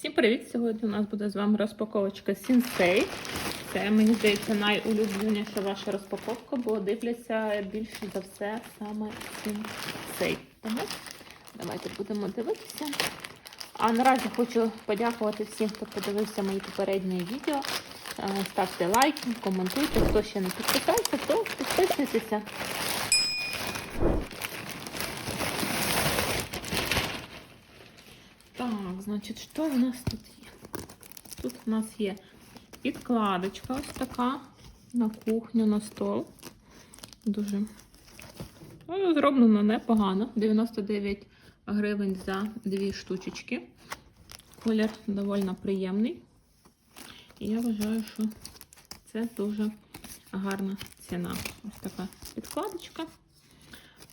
Всім привіт! Сьогодні у нас буде з вами розпаковочка Сінсей. Це, мені здається, найулюбленіша ваша розпаковка, бо дивляться більше за все саме Сінсей. Тому давайте будемо дивитися. А наразі хочу подякувати всім, хто подивився мої попередні відео. Е, Ставте лайки, коментуйте. Хто ще не підписався, то підписуйтеся. Так, значить, що в нас тут є? Тут у нас є підкладочка ось така на кухню, на стол. Дуже ну, зроблено непогано. 99 гривень за дві штучечки. Колір доволі приємний. І я вважаю, що це дуже гарна ціна. Ось така підкладочка.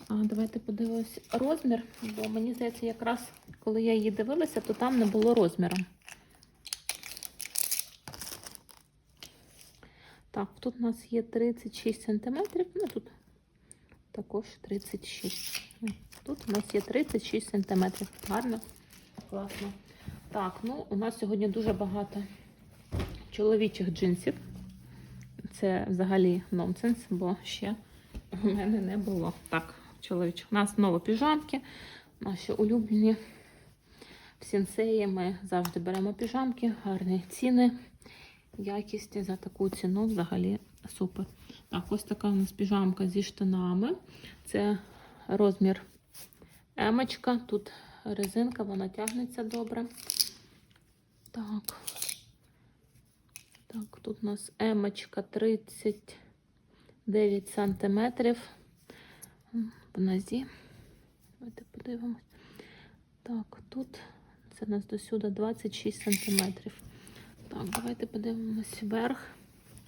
Давайте подивимось розмір, бо мені здається, якраз коли я її дивилася, то там не було розміру. Так, тут у нас є 36 см, ну тут також 36. Тут у нас є 36 см. Гарно, класно. Так, ну у нас сьогодні дуже багато чоловічих джинсів. Це взагалі нонсенс, бо ще у мене не було. Так, чоловічих. У нас знову піжамки, наші улюблені. В сінсеї ми завжди беремо піжамки, гарні ціни, якість за таку ціну взагалі супер. Так, ось така у нас піжамка зі штанами. Це розмір емочка. Тут резинка, вона тягнеться добре. Так. Так, тут у нас емочка 39 сантиметрів в нозі. Давайте подивимось. Так, тут це у нас до сюди 26 сантиметрів. Так, давайте подивимось вверх.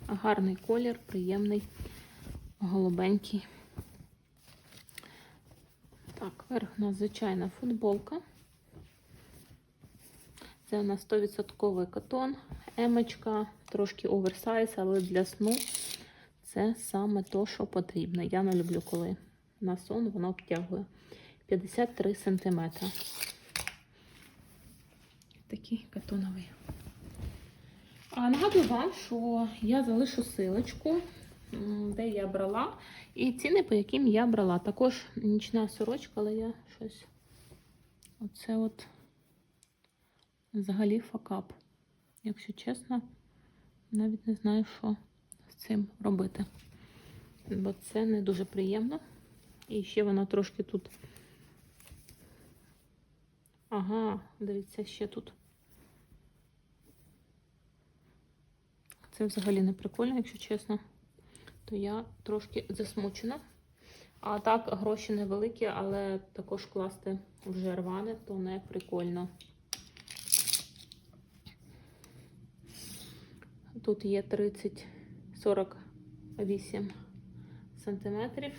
Гарний колір, приємний, голубенький. Так, верх у нас звичайна футболка. Це у нас 100% катон, емочка, трошки оверсайз, але для сну це саме то, що потрібно. Я не люблю, коли на сон воно обтягує 53 см. Такий катоновий. А нагадую вам, що я залишу силочку, де я брала, і ціни, по яким я брала. Також нічна сорочка, але я щось. Оце от взагалі факап. Якщо чесно, навіть не знаю, що з цим робити. Бо це не дуже приємно. І ще вона трошки тут. Ага, дивіться, ще тут. Це взагалі не прикольно, якщо чесно, то я трошки засмучена. А так, гроші невеликі, але також класти вже рване, то не прикольно. Тут є 30-48 сантиметрів.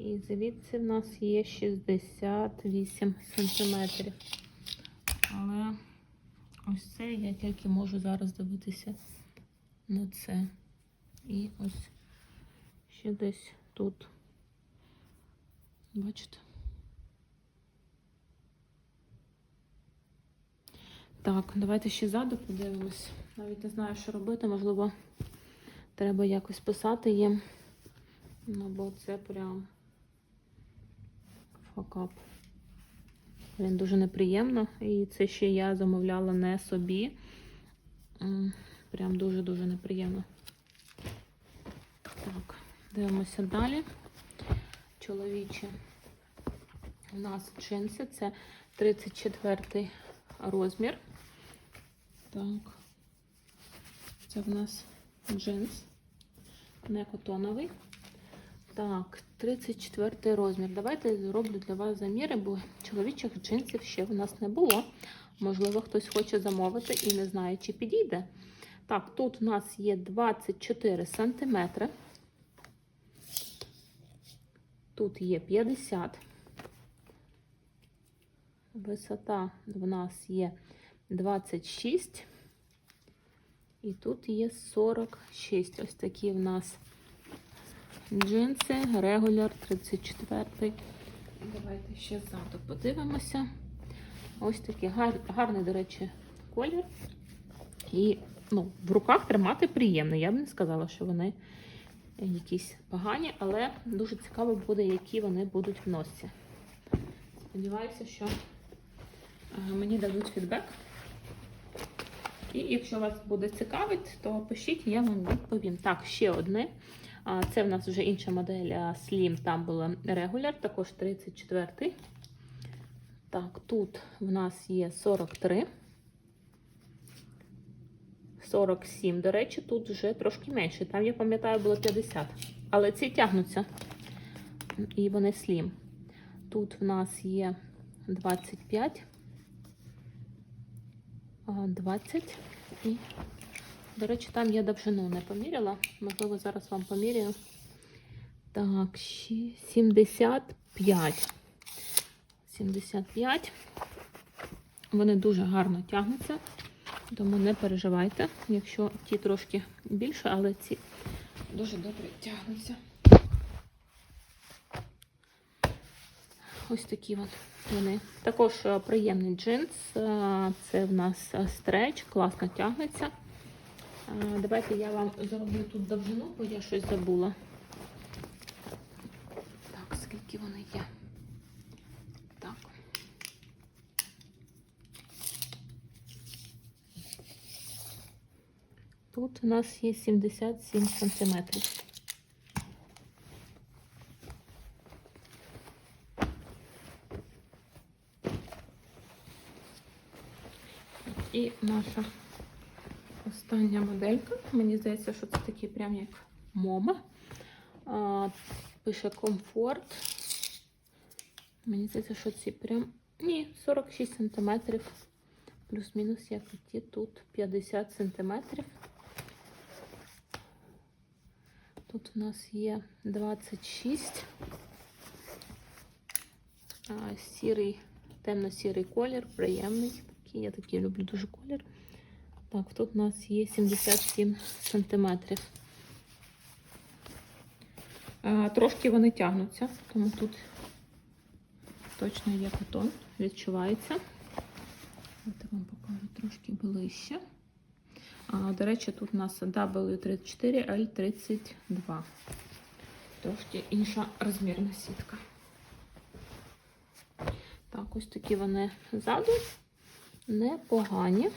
І звідси в нас є 68 сантиметрів. Але ось це я тільки можу зараз дивитися на це. І ось ще десь тут. Бачите? Так, давайте ще ззаду подивимось. Навіть не знаю, що робити, можливо, треба якось писати їм. Ну, бо це прям факап. Він дуже неприємно. І це ще я замовляла не собі. Прям дуже-дуже неприємно. Так, дивимося далі. Чоловічі у нас джинси. Це 34 розмір. Так, це в нас джинс, не котоновий. Так, 34 розмір. Давайте зроблю для вас заміри, бо чоловічих джинсів ще в нас не було. Можливо, хтось хоче замовити і не знає, чи підійде. Так, тут у нас є 24 сантиметри. Тут є 50. Висота в нас є 26. І тут є 46. Ось такі в нас джинси, регуляр 34. Давайте ще ззаду подивимося. Ось такий гар, гарний, до речі, колір. І ну, в руках тримати приємно. Я б не сказала, що вони якісь погані, але дуже цікаво буде, які вони будуть в носі. Сподіваюся, що е, мені дадуть фідбек. І якщо вас буде цікавить, то пишіть, я вам відповім. Так, ще одне. А, Це в нас вже інша модель Slim, там була Regular, також 34. Так, тут в нас є 43. 47, до речі, тут вже tрошки менше. Там, я пам'ятаю, було 50. Але ці тягнуться. І вони слім. Тут в нас є 25, 20 і, до речі, там я довжину не поміряла. Можливо, зараз вам поміряю. Так, ще 75. 75. Вони дуже гарно тягнуться, тому не переживайте, якщо ті трошки більше, але ці дуже добре тягнуться. Ось такі от вони. Також е, приємний джинс. Е, Це в нас е, стреч, класно тягнеться. Давайте я вам зроблю тут довжину, бо я щось забула. Так, скільки вони є? Так. Тут у нас є 77 сантиметрів. І наша остання моделька. Мені здається, що це такий прям як мома. Пише комфорт. Мені здається, що ці прям. Ні, 46 сантиметрів. Плюс-мінус, як і ті тут 50 сантиметрів. Тут у нас є 26. А, сірий, темно-сірий колір, приємний. Такий, я такий люблю дуже колір. Так, тут у нас є 77 сантиметрів. Трошки вони тягнуться, тому тут точно є котон, відчувається. Я вам покажу трошки ближче. А, до речі, тут у нас W34, L32. Трошки інша розмірна сітка. Так, ось такі вони ззаду. Непогані.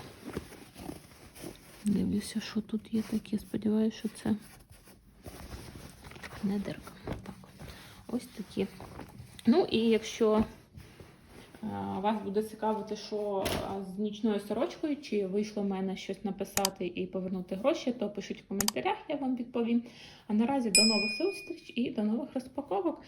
Дивлюся, що тут є таке. Сподіваюся, що це не дирка. Так, ось такі. Ну і якщо вас буде цікавити, що з нічною сорочкою, чи вийшло в мене щось написати і повернути гроші, то пишіть в коментарях, я вам відповім. А наразі до нових зустріч і до нових розпаковок.